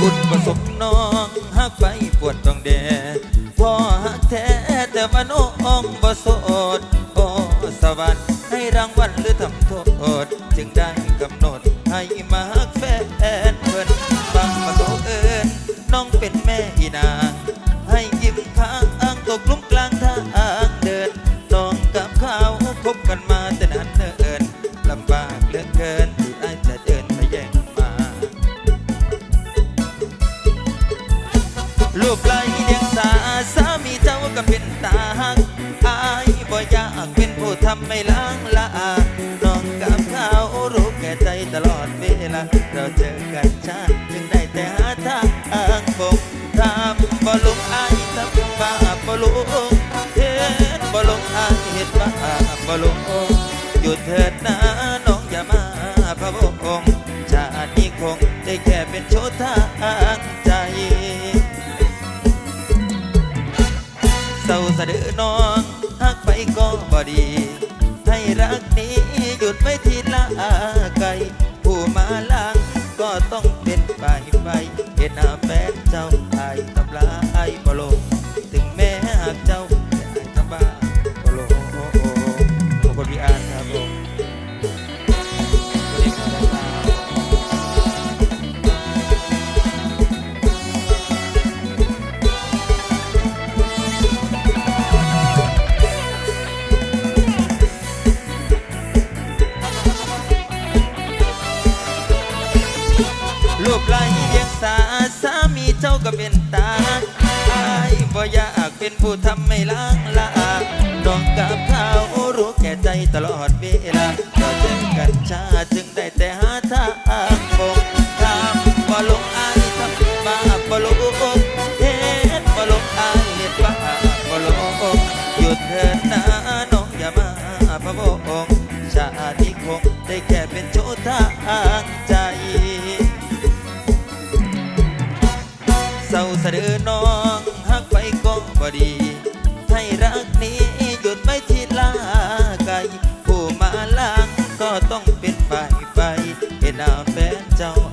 บุญประสมน้องหักไปปวดต้องแดดพ่อหักแท้แต่ว่าน้องบ่สดโอ้สวรรค์ให้รางวัลหรือทำโทษจึงได้กำหนด บกทำบ่ลุกอายทำบาปบ่ลุกเฮ็ดบ่ลุกอายเฮ็ดบาปบ่ลุกหยุดเถิดนะน้องอย่ามาพระวงชาตินี้คงได้แค่เป็นโชว์ทางใจเศร้าสะดือน้องหักไปก็บ่ดีให้รักนี้หยุดไม่ทีละไกลผู้มาลังก็ต้องเป็นไปไป เห็นหน้าแฟนเจ้าไอ้ทำลายบ่ลงถึงแม้หากเจ้า เจ้าก็เป็นตาอายบ่อยากเป็นผู้ทำไม่ล้างละอาน้องกับข้าว ไปเห็นหน้าแฟนเจ้า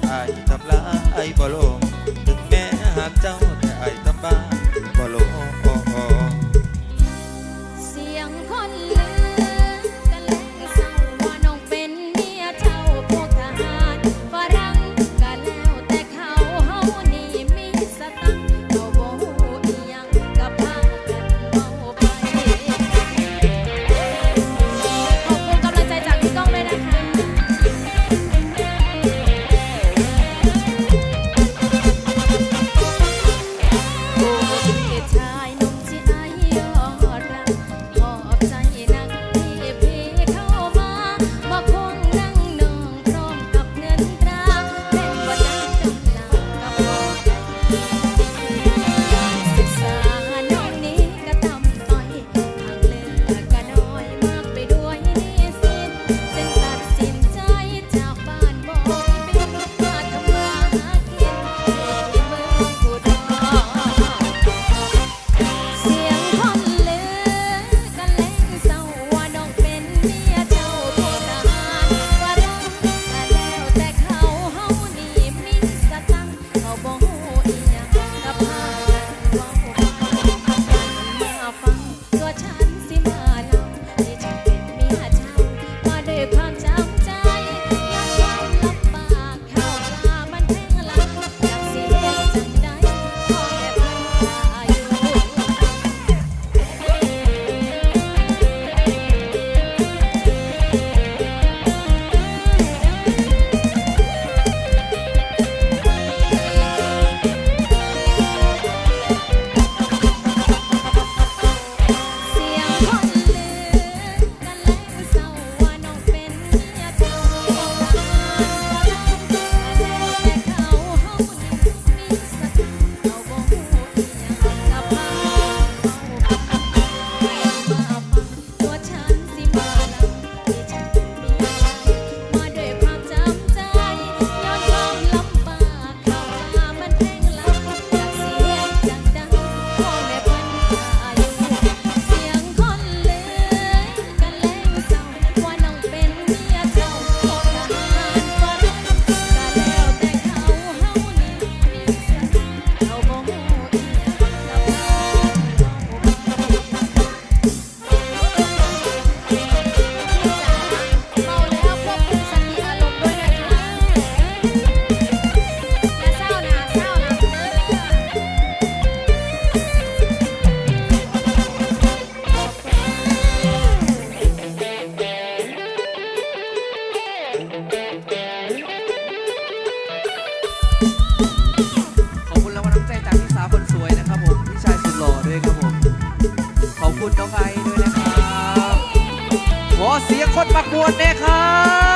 คนประกวดเนี่ยครับ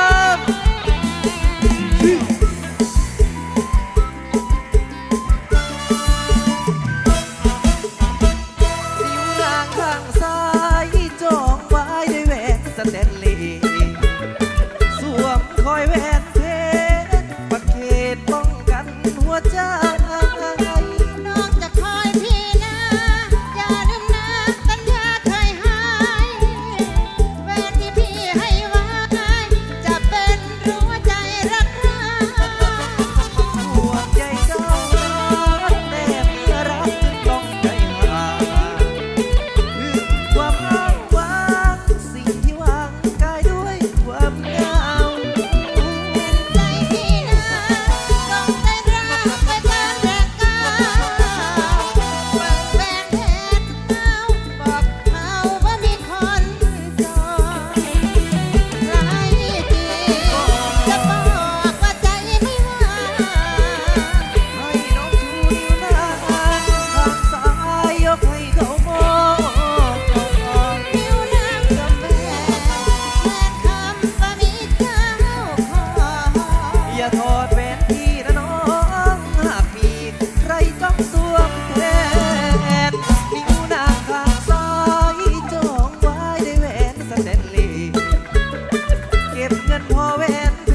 พอเวนเพ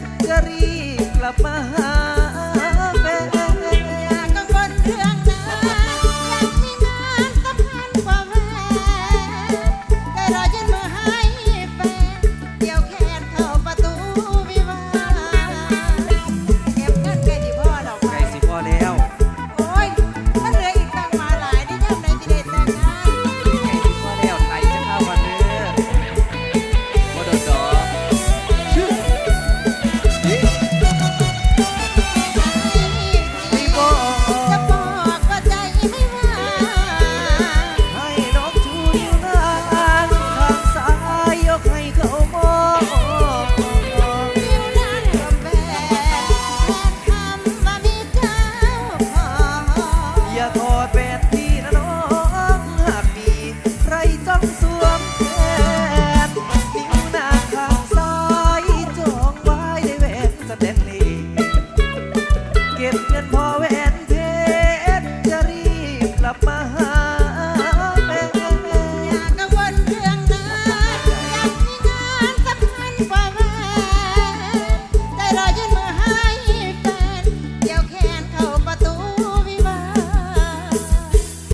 ชรก็รีบกลับมา